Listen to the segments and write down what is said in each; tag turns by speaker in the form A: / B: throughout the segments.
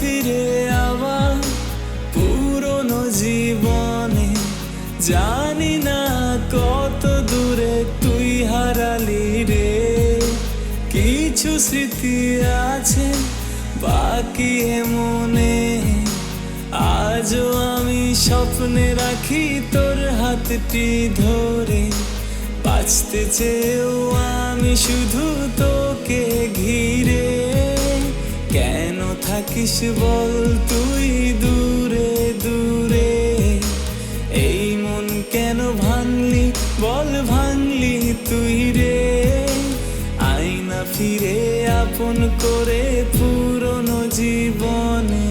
A: ফিরে আবার পুরনো জীবনে জানি না কত দূরে তুই হারালি রে। কিছু স্মৃতি আছে, বাকি মনে। আজও আমি স্বপ্নে রাখি তোর হাতটি ধরে। বাঁচতে চেয়েও আমি শুধু তোকে ঘিরে। থাকিস বল তুই দূরে দূরে। এই মন কেন ভাঙলি? বল ভাঙলি তুই রে। আয়না ফিরে আপন করে পুরনো জীবনে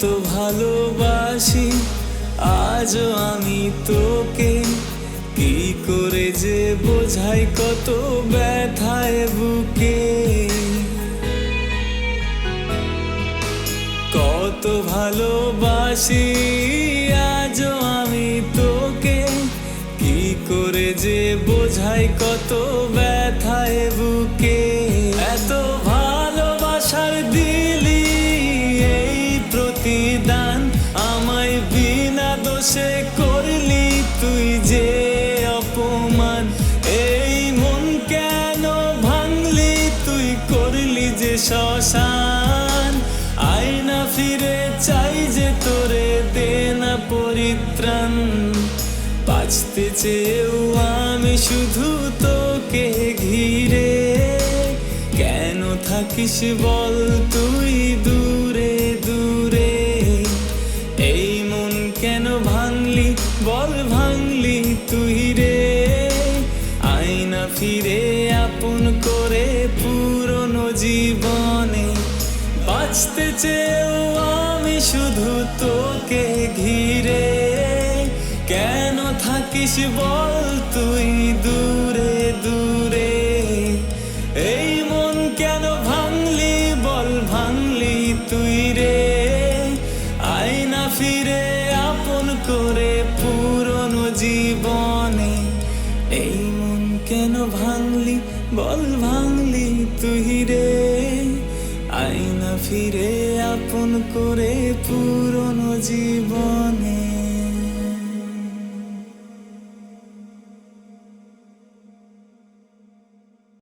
A: কত ভালোবাসি, আজও আমি তোকে। কি করে যে বোঝাই কত ব্যথায় বুকে। কত ভালোবাসি, আজও আমি তোকে। কি করে যে বোঝাই কত শ্মশান। আয়না ফিরে চাই যে তোরে দেনা পরিত্রাণ। বাঁচতে চেয়েও আমি শুধু তোকে ঘিরে। কেন থাকিস বল তুই দূরে দূরে? এই মন কেন ভাঙলি, বল ভাঙলি তুই রে? আয়না ফিরে আপন করে পুরনো জীবনে বাঁচতে চেয়েও আমি শুধু তোকে ঘিরে। কেন থাকিস বল তুই দূরে দূরে? এই মন কেন ভাঙলি বল ভাঙলি তুই রে? আয়না ফিরে আপন করে পুরনো জীবনে এই মন কেন ভাঙলি বল ভাঙলি তুই রে আয়না ফিরে আপন করে পুরনো জীবনে